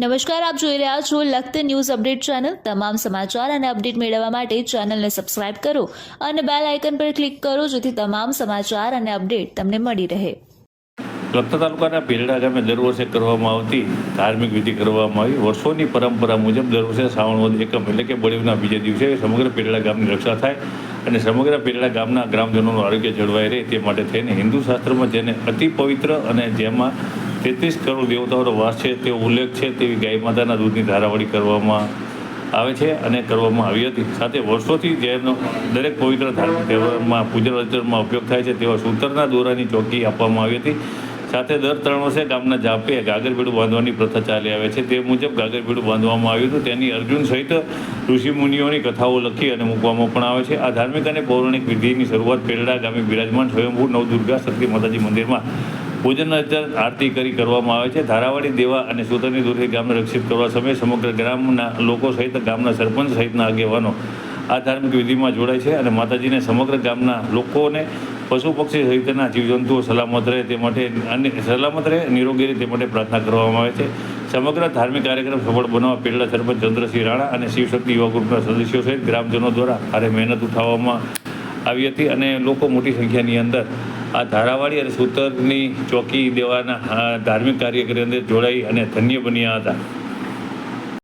નમસ્કાર, આપ જોઈ રહ્યા છો લખત ન્યૂઝ અપડેટ ચેનલ. તમામ સમાચાર અને અપડેટ મેળવવા માટે ચેનલને સબસ્ક્રાઇબ કરો અને બેલ આઇકન પર ક્લિક કરો જેથી તમામ સમાચાર અને અપડેટ તમને મળી રહે. લખત તાલુકાના પેરડા ગામે દર વર્ષે કરવામાં આવતી ધાર્મિક વિધિ કરવામાં આવી. વર્ષોની પરંપરા મુજબ દર વર્ષે શ્રાવણ વધ એકમ એટલે કે બળીના બીજા દિવસે સમગ્ર પેરડા ગામની રક્ષા થાય અને સમગ્ર પેરડા ગામના ગ્રામજનોનું આરોગ્ય જળવાઈ રહે તે માટે થઈને હિન્દુ શાસ્ત્રમાં જેને અતિ પવિત્ર અને જેમાં તેત્રીસ કરોડ દેવતાઓનો વાસ છે, તેવો ઉલ્લેખ છે તેવી ગાય માતાના દૂધની ધારાવાળી કરવામાં આવે છે અને કરવામાં આવી હતી. સાથે વર્ષોથી જેનો દરેક પવિત્ર ધાર્મિક તહેવારમાં પૂજન અર્ચનમાં ઉપયોગ થાય છે તેવા સૂતરના દોરાની ચોકી આપવામાં આવી હતી. સાથે દર ત્રણ વર્ષે ગામના જાપે ગાગરબેડું બાંધવાની પ્રથા ચાલી આવે છે. તે મુજબ ગાગરભીડું બાંધવામાં આવ્યું હતું. તેની અર્જુન સહિત ઋષિમુનિઓની કથાઓ લખી અને મૂકવામાં પણ આવે છે. આ ધાર્મિક અને પૌરાણિક વિધિની શરૂઆત પેરડા ગામે બિરાજમાન સ્વયંભૂ નવદુર્ગા શક્તિ માતાજી મંદિરમાં પૂજન અર્ચન આરતી કરી કરવામાં આવે છે. ધારાવાડી દેવા અને સુતરની દૂરથી ગામને રક્ષિત કરવા સમયે સમગ્ર ગ્રામના લોકો સહિત ગામના સરપંચ સહિતના આગેવાનો આ ધાર્મિક વિધિમાં જોડાય છે અને માતાજીને સમગ્ર ગામના લોકોને પશુ પક્ષી સહિતના જીવજંતુઓ સલામત રહે તે માટે અને સલામત રહે, નિરોગી રહે તે માટે પ્રાર્થના કરવામાં આવે છે. સમગ્ર ધાર્મિક કાર્યક્રમ સફળ બનાવવા પહેલા સરપંચ ચંદ્રસિંહ રાણા અને શિવશક્તિ યુવા ગ્રુપના સદસ્યો સહિત ગ્રામજનો દ્વારા ભારે મહેનત ઉઠાવવામાં આવી હતી અને લોકો મોટી સંખ્યાની અંદર આ ધારાવાડી અને સૂતરની ચોકી દેવાના ધાર્મિક કાર્યક્રમ અંદર જોડાઈ અને ધન્ય બન્યા હતા.